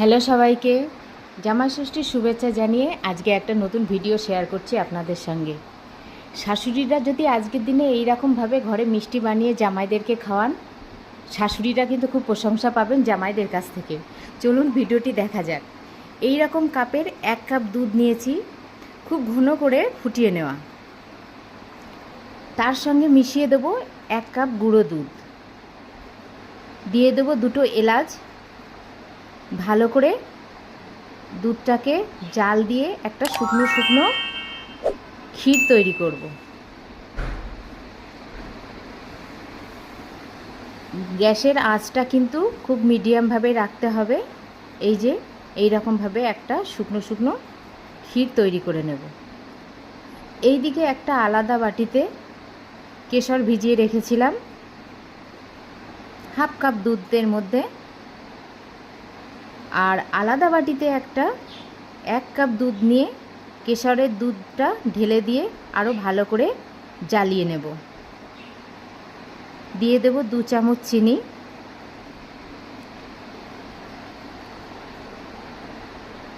Hello সবাইকে জামা ষষ্ঠীর শুভেচ্ছা জানিয়ে আজকে একটা নতুন ভিডিও শেয়ার করছি আপনাদের সঙ্গে। শাশুড়িরা যদি আজকের দিনে এই রকমভাবে ঘরে মিষ্টি বানিয়ে জামাইদেরকে খাওয়ান, শাশুড়িরা কিন্তু খুব প্রশংসা পাবেন জামাইদের কাছ থেকে। চলুন ভিডিওটি দেখা যাক। এই রকম কাপের এক কাপ দুধ নিয়েছি, খুব ঘন করে ফুটিয়ে নেওয়া। তার সঙ্গে মিশিয়ে দেবো এক কাপ গুঁড়ো দুধ। দিয়ে দেবো দুটো এলাচ ভালো করে দুধটাকে জাল দিয়ে একটা শুকনো শুকনো ক্ষীর তৈরি করব। গ্যাসের আঁচটা কিন্তু খুব মিডিয়ামভাবে রাখতে হবে। এই যে এই রকমভাবে একটা শুকনো শুকনো ক্ষীর তৈরি করে নেব। এই দিকে একটা আলাদা বাটিতে কেশর ভিজিয়ে রেখেছিলাম। হাফ কাপ দুধের মধ্যে আর আলাদা বাটিতে একটা এক কাপ দুধ নিয়ে কেশরের দুধটা ঢেলে দিয়ে আরও ভালো করে জ্বালিয়ে নেব। দিয়ে দেব দু চামচ চিনি।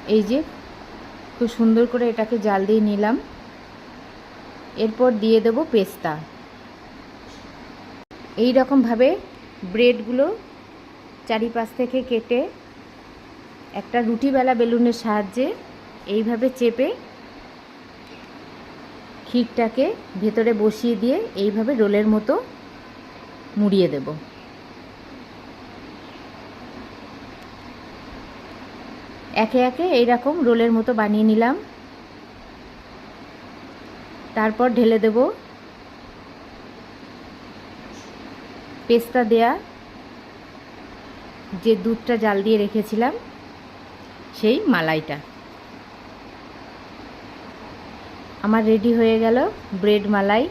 এই যে খুব সুন্দর করে এটাকে জাল দিয়ে নিলাম। এরপর দিয়ে দেব পেস্তা। এই রকমভাবে ব্রেডগুলো চারিপাশ থেকে কেটে একটা রুটিবেলা বেলুনের সাহায্যে এইভাবে চেপে ক্ষীরটাকে ভেতরে বসিয়ে দিয়ে এইভাবে রোলের মতো মুড়িয়ে দেব। একে একে এইরকম রোলের মতো বানিয়ে নিলাম। তারপর ঢেলে দেব পেস্তা দেয়া যে দুধটা জাল দিয়ে রেখেছিলাম। সেই মালাইটা। আমার রেডি হয়ে গেল ব্রেড মালাই।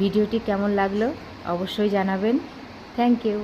ভিডিওটি কেমন লাগল অবশ্যই জানাবেন। Thank you.